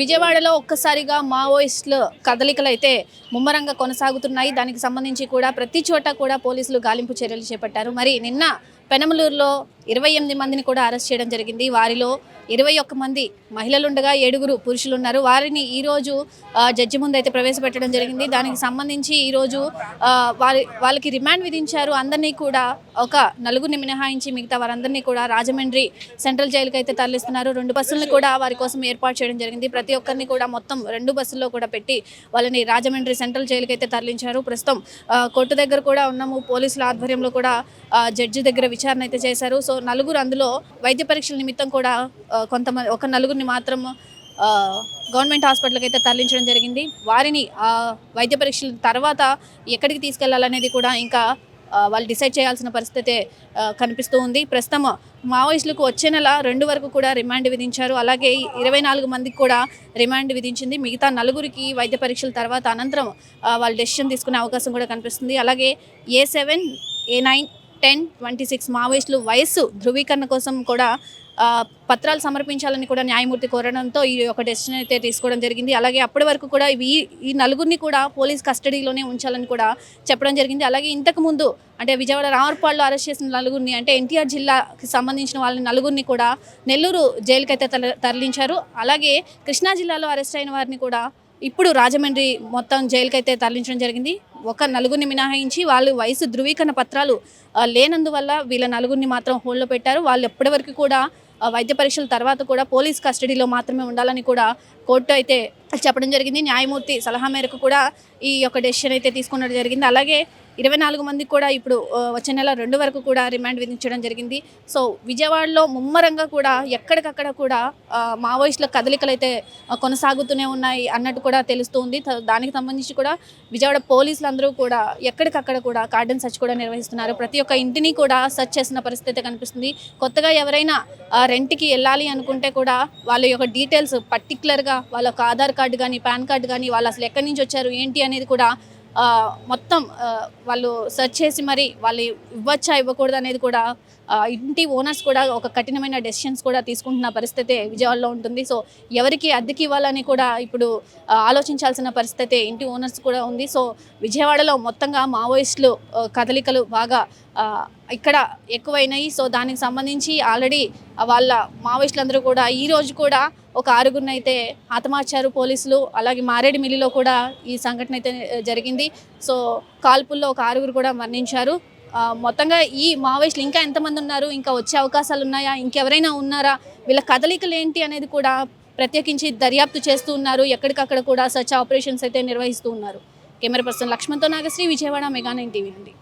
విజయవాడలో ఒక్కసారిగా మావోయిస్టుల కదలికలు అయితే ముమ్మరంగా కొనసాగుతున్నాయి. దానికి సంబంధించి కూడా ప్రతి చోట కూడా పోలీసులు గాలింపు చర్యలు చేపట్టారు. మరి నిన్న పెనమలూరులో ఇరవై ఎనిమిది మందిని కూడా అరెస్ట్ చేయడం జరిగింది. వారిలో ఇరవై ఒక్క మంది మహిళలుండగా ఏడుగురు పురుషులు ఉన్నారు వారిని ఈరోజు జడ్జి ముందు అయితే ప్రవేశపెట్టడం జరిగింది. దానికి సంబంధించి ఈరోజు వారి వాళ్ళకి రిమాండ్ విధించారు. అందరినీ కూడా ఒక నలుగురిని మినహాయించి మిగతా వారందరినీ కూడా రాజమండ్రి సెంట్రల్ జైలుకి అయితే తరలిస్తున్నారు. రెండు బస్సులను కూడా వారి కోసం ఏర్పాటు చేయడం జరిగింది. ప్రతి ఒక్కరిని కూడా మొత్తం రెండు బస్సుల్లో కూడా పెట్టి వాళ్ళని రాజమండ్రి సెంట్రల్ జైలుకి అయితే తరలించారు. ప్రస్తుతం కోర్టు దగ్గర కూడా ఉన్నాము. పోలీసుల ఆధ్వర్యంలో కూడా జడ్జి దగ్గర విచారణ అయితే చేశారు. సో నలుగురు అందులో వైద్య పరీక్షల నిమిత్తం కూడా కొంతమంది ఒక నలుగురిని మాత్రం గవర్నమెంట్ హాస్పిటల్కి అయితే తరలించడం జరిగింది. వారిని వైద్య పరీక్షల తర్వాత ఎక్కడికి తీసుకెళ్ళాలనేది కూడా ఇంకా వాళ్ళు డిసైడ్ చేయాల్సిన పరిస్థితి కనిపిస్తూ ఉంది. ప్రస్తుతం మావోయిస్టులకు వచ్చే నెల రెండు వరకు కూడా రిమాండ్ విధించారు. అలాగే ఇరవై నాలుగు మందికి కూడా రిమాండ్ విధించింది. మిగతా నలుగురికి వైద్య పరీక్షల తర్వాత అనంతరం వాళ్ళు డెసిషన్ తీసుకునే అవకాశం కూడా కనిపిస్తుంది. అలాగే A seven A nine ten twenty six మావోయిస్టులు వయస్సు ధృవీకరణ కోసం కూడా పత్రాలు సమర్పించాలని కూడా న్యాయమూర్తి కోరడంతో ఈ యొక్క డెసిషన్ అయితే తీసుకోవడం జరిగింది. అలాగే అప్పటి వరకు కూడా ఈ ఈ నలుగురిని కూడా పోలీస్ కస్టడీలోనే ఉంచాలని కూడా చెప్పడం జరిగింది. అలాగే ఇంతకు ముందు అంటే విజయవాడ రామర్పాడులో అరెస్ట్ చేసిన నలుగురిని అంటే ఎన్టీఆర్ జిల్లాకి సంబంధించిన వాళ్ళని నలుగురిని కూడా నెల్లూరు జైలుకైతే తరలించారు. అలాగే కృష్ణా జిల్లాలో అరెస్ట్ అయిన వారిని కూడా ఇప్పుడు రాజమండ్రి మొత్తం జైలుకైతే తరలించడం జరిగింది. ఒక నలుగురిని మినహాయించి వాళ్ళు వయసు ధృవీకరణ పత్రాలు లేనందువల్ల వీళ్ళ నలుగురిని మాత్రం హోల్డ్లో పెట్టారు. వాళ్ళు ఎప్పటివరకు కూడా వైద్య పరీక్షల తర్వాత కూడా పోలీస్ కస్టడీలో మాత్రమే ఉండాలని కూడా కోర్టు అయితే చెప్పడం జరిగింది. న్యాయమూర్తి సలహా మేరకు కూడా ఈ యొక్క డెసిషన్ అయితే తీసుకున్నట్టు జరిగింది. అలాగే ఇరవై నాలుగు మందికి కూడా ఇప్పుడు వచ్చే నెల రెండు వరకు కూడా రిమాండ్ విధించడం జరిగింది. సో విజయవాడలో ముమ్మరంగా కూడా ఎక్కడికక్కడ కూడా మావోయిస్టుల కదలికలు అయితే కొనసాగుతూనే ఉన్నాయి అన్నట్టు కూడా తెలుస్తుంది దానికి సంబంధించి కూడా విజయవాడ పోలీసులు అందరూ కూడా ఎక్కడికక్కడ కూడా కార్డన్ సర్చ్ కూడా నిర్వహిస్తున్నారు. ప్రతి ఒక్క ఇంటిని కూడా సర్చ్ చేసిన పరిస్థితి కనిపిస్తుంది. కొత్తగా ఎవరైనా రెంట్కి వెళ్ళాలి అనుకుంటే కూడా వాళ్ళ యొక్క డీటెయిల్స్ పర్టికులర్గా వాళ్ళ యొక్క ఆధార్ కార్డు కానీ పాన్ కార్డు కానీ వాళ్ళు అసలు ఎక్కడి నుంచి వచ్చారు ఏంటి అనేది కూడా మొత్తం వాళ్ళు సెర్చ్ చేసి మరి వాళ్ళు ఇవ్వచ్చా ఇవ్వకూడదు అనేది కూడా ఇంటి ఓనర్స్ కూడా ఒక కఠినమైన డెసిషన్స్ కూడా తీసుకుంటున్న పరిస్థితి విజయవాడలో ఉంటుంది. సో ఎవరికి అద్దెకి ఇవ్వాలని కూడా ఇప్పుడు ఆలోచించాల్సిన పరిస్థితి ఇంటి ఓనర్స్ కూడా ఉంది. సో విజయవాడలో మొత్తంగా మావోయిస్టులు కదలికలు బాగా ఇక్కడ ఎక్కువైనాయి. సో దానికి సంబంధించి ఆల్రెడీ వాళ్ళ మావోయిస్టులందరూ కూడా ఈ రోజు కూడా ఒక ఆరుగురిని అయితే హతమార్చారు పోలీసులు అలాగే మారేడుమిల్లిలో కూడా ఈ సంఘటన అయితే జరిగింది. సో కాల్పుల్లో ఒక ఆరుగురు కూడా మరణించారు. మొత్తంగా ఈ మావోయిస్టులు ఇంకా ఎంతమంది ఉన్నారు? ఇంకా వచ్చే అవకాశాలు ఉన్నాయా? ఇంకెవరైనా ఉన్నారా? వీళ్ళ కదలికలు ఏంటి అనేది కూడా ప్రత్యేకించి దర్యాప్తు చేస్తూ ఉన్నారు. ఎక్కడికక్కడ కూడా సర్చ్ ఆపరేషన్స్ అయితే నిర్వహిస్తూ ఉన్నారు. Camera person లక్ష్మణ్తో Nagasri Vijayawada mega nine TV నుండి.